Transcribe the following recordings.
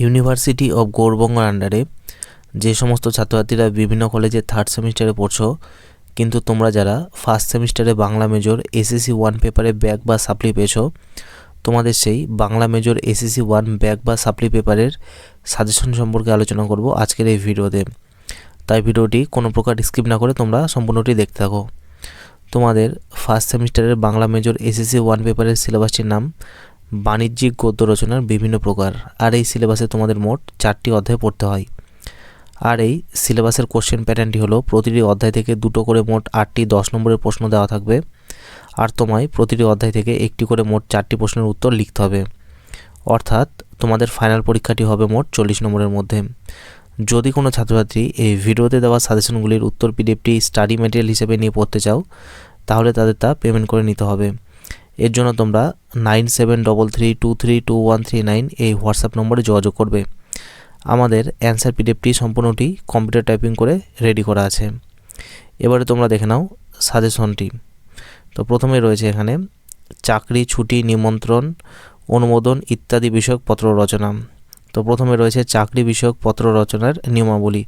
University of গৌরবঙ্গর আন্ডারে যে সমস্ত ছাত্রছাত্রীরা বিভিন্ন কলেজে থার্ড সেমিস্টারে পড়ছো, কিন্তু তোমরা যারা ফার্স্ট সেমিস্টারে বাংলা মেজর এসএসসি ওয়ান পেপারে ব্যাক বা সাপ্লি পেয়েছ, তোমাদের সেই Bangla major SSC one back বা সাপ্লি পেপারের সাজেশন সম্পর্কে আলোচনা করব আজকের এই ভিডিওতে। তাই ভিডিওটি কোনো প্রকার স্কিপ না করে তোমরা সম্পূর্ণটি দেখতে থাকো। তোমাদের ফার্স্ট সেমিস্টারের বাংলা মেজর এসএসসি ওয়ান পেপারের সিলেবাসটির নাম বাণিজ্যিক গদ্য রচনার বিভিন্ন প্রকার। আর এই সিলেবাসে তোমাদের মোট চারটি অধ্যায় পড়তে হয়। আর এই সিলেবাসের কোশ্চেন প্যাটার্নটি হলো, প্রতিটি অধ্যায় থেকে দুটো করে মোট আটটি দশ নম্বরের প্রশ্ন দেওয়া থাকবে। আর তোমায় প্রতিটি অধ্যায় থেকে একটি করে মোট চারটি প্রশ্নের উত্তর লিখতে হবে। অর্থাৎ তোমাদের ফাইনাল পরীক্ষাটি হবে মোট চল্লিশ নম্বরের মধ্যে। যদি কোনো ছাত্রছাত্রী এই ভিডিওতে দেওয়া সাজেশনগুলির উত্তর পিডিএফটি স্টাডি ম্যাটেরিয়াল হিসেবে নিয়ে পড়তে চাও, তাহলে তাদের তা পেমেন্ট করে নিতে হবে। এর জন্য তোমরা nine seven double three two three two one three nine এই হোয়াটসঅ্যাপ নম্বরে যোগাযোগ করবে। আমাদের অ্যান্সার পিডিএফটি সম্পূর্ণটি কম্পিউটার টাইপিং করে রেডি করা আছে। এবারে তোমরা দেখে নাও সাজেশনটি। তো প্রথমে রয়েছে এখানে, চাকরি, ছুটি, নিমন্ত্রণ, অনুমোদন ইত্যাদি বিষয়ক পত্র রচনা। তো প্রথমে রয়েছে চাকরি বিষয়ক পত্র রচনার নিয়মাবলী।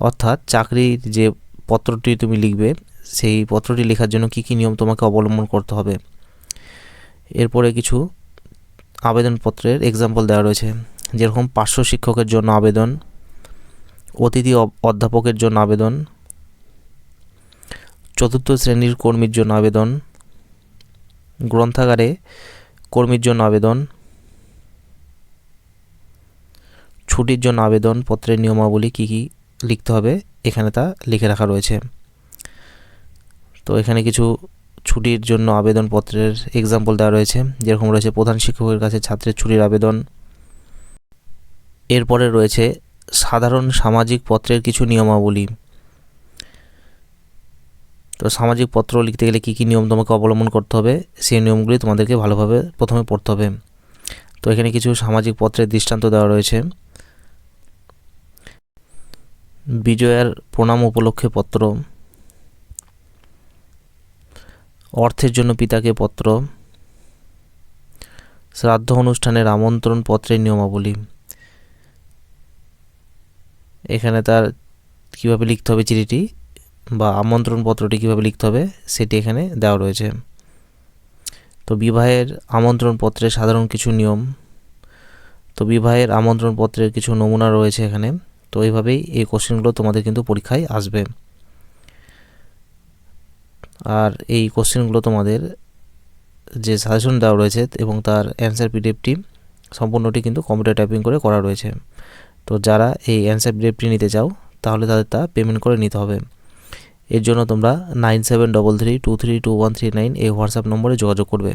অর্থাৎ চাকরির যে পত্রটি তুমি লিখবে, সেই পত্রটি লেখার জন্য কী কী নিয়ম তোমাকে অবলম্বন করতে হবে? এরপরে কিছু আবেদনপত্রের এক্সাম্পল দেওয়া রয়েছে। যেরকম পার্শ্ব শিক্ষকের জন্য আবেদন, অতিথি অধ্যাপকের জন্য আবেদন, চতুর্থ শ্রেণির কর্মীর জন্য আবেদন, গ্রন্থাগারে কর্মীর জন্য আবেদন, ছুটির জন্য আবেদন, পত্রের নিয়মাবলী কী কী লিখতে হবে, এখানে তা লিখে রাখা রয়েছে। তো এখানে কিছু ছুটির জন্য আবেদনপত্রের এক্সাম্পল দেওয়া রয়েছে, যেরকম রয়েছে প্রধান শিক্ষকের কাছে ছাত্রের ছুটির আবেদন। এরপরে রয়েছে সাধারণ সামাজিক পত্রের কিছু নিয়মাবলী। তো সামাজিক পত্র লিখতে গেলে কী কী নিয়ম তোমাকে অবলম্বন করতে হবে? সেই নিয়মগুলি তোমাদেরকে ভালোভাবে প্রথমে পড়তে হবে। তো এখানে কিছু সামাজিক পত্রের দৃষ্টান্ত দেওয়া রয়েছে। বিজয়ার প্রণাম উপলক্ষে পত্র। অর্থের জন্য পিতাকে পত্র, শ্রাদ্ধ অনুষ্ঠানের আমন্ত্রণ পত্রের নিয়মাবলী। এখানে তার কীভাবে লিখতে হবে চিঠিটি বা আমন্ত্রণ পত্রটি কীভাবে লিখতে হবে সেটি এখানে দেওয়া রয়েছে। তো বিবাহের আমন্ত্রণ পত্রের সাধারণ কিছু নিয়ম। তো বিবাহের আমন্ত্রণ পত্রের কিছু নমুনা রয়েছে এখানে। তো এইভাবেই এই কোশ্চেনগুলো তোমাদের কিন্তু পরীক্ষায় আসবে। আর এই কোশ্চেনগুলো তোমাদের যে সাজেশন দেওয়া রয়েছে এবং তার অ্যান্সার পিডিএফটি সম্পূর্ণটি কিন্তু কম্পিউটার টাইপিং করে করা রয়েছে। তো যারা এই অ্যান্সার পিডিএফটি নিতে চাও, তাহলে তাদের তা পেমেন্ট করে নিতে হবে। এর জন্য তোমরা nine seven double three two three two one three nine এই হোয়াটসঅ্যাপ নম্বরে যোগাযোগ করবে।